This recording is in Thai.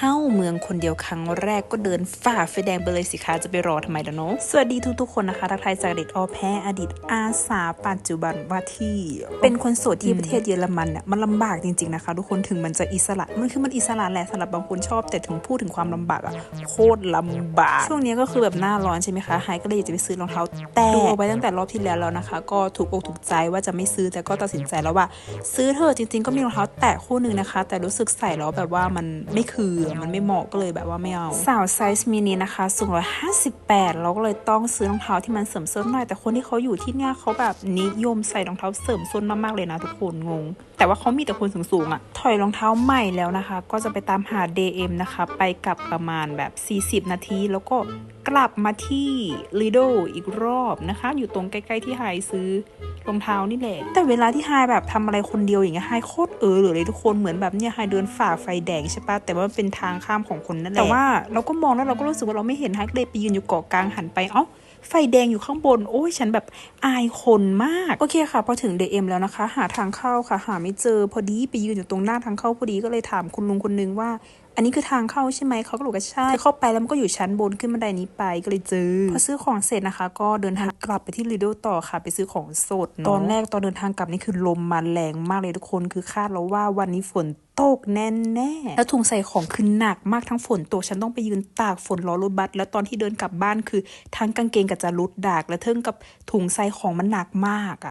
เข้าเมืองคนเดียวครั้งแรกก็เดินฝ่าไฟแดงไปเลยสิคะจะไปรอทำไมล่ะเนาะสวัสดีทุกๆคนนะคะทักทายจากเด็กออแพ้อดีตอาสาปัจจุบันว่าที่ เป็นคนโสดที่ประเทศเยอรมันเนี่ยมันลำบากจริงๆนะคะ ทุกคนถึงมันจะอิสระมันคือมันอิสระแหละสำหรับบางคนชอบ แต่ถึงพูดถึงความลำบากอะโคตรลำบาก ช่วงนี้ก็คือแบบหน้าร้อนใช่ไหมคะไฮก็เลยอยากจะไปซื้อรองเท้า แต่ดูเอาไว้ตั้งแต่รอบที่แล้วแล้วนะคะ ก็ถูกอกถูกใจว่าจะไม่ซื้อแต่ก็ตัดสินใจแล้วว่า ซื้อเถอะจริง ๆ ก็มีรองเท้าแตะคู่หนึ่งนะคะ แต่รู้สึกใส่แล้วแบบว่ามันไม่คือมันไม่เหมาะก็เลยแบบว่าไม่เอา สาวไซส์มินินะคะสูงร้อยห้าสิบแปดเราก็เลยต้องซื้อรองเท้าที่มันเสริมส้นหน่อย แต่คนที่เขาอยู่ที่เนี่ยเขาแบบนิยมใส่รองเท้าเสริมส้นมากๆเลยนะทุกคนงง แต่ว่าเขามีแต่คนสูงๆอะถอยรองเท้าใหม่แล้วนะคะ ก็จะไปตามหา DM นะคะ ไปกลับประมาณแบบ 40 นาทีแล้วก็ กลับมาที่ Lido อีกรอบนะคะ อยู่ตรงใกล้ๆที่ไฮซื้อรองเท้านี่แหละ แต่เวลาที่ไฮแบบทำอะไรคนเดียวอย่างเงี้ยไฮโคตรเออเลยทุกคนเหมือนแบบเนี่ยไฮเดินฝ่าไฟแดงใช่ปะแต่ว่ามันเป็นทางข้ามของคนนั่นแหละแต่ว่าเราก็มองแล้วเราก็รู้สึกว่าเราไม่เห็นไฮเลยไปยืนอยู่เกาะกลางหันไปเอ้าไฟแดงอยู่ข้างบน โอ้ยฉันแบบอายคนมาก โอเคค่ะ พอถึง DM แล้วนะคะ หาทางเข้าค่ะ หาไม่เจอ พอดีไปยืนอยู่ตรงหน้าทางเข้าพอดีก็เลยถามคุณลุงคนนึงว่า อันนี้คือทางเข้าใช่ไหมเขาก็บอกว่าใช่เข้าไปแล้วมันก็อยู่ชั้นบนขึ้นบันไดนี้ไปก็เลยเจอพอซื้อของเสร็จนะคะ ก็เดินทางกลับไปที่ Lidl ต่อค่ะ ไปซื้อของสด ตอนแรกตอนเดินทางกลับนี่คือลมมาแรงมากเลยทุกคนคือคาดแล้วว่าวันนี้ฝนตกแน่แน่แล้วถุงใส่ของคือหนักมากทั้งฝนตกฉันต้องไปยืนตากฝนรอรถบัสแล้วตอนที่เดินกลับบ้านคือทั้งกางเกงกับจะรุดดาก และเทิงกับถุงใส่ของมันหนักมากอะ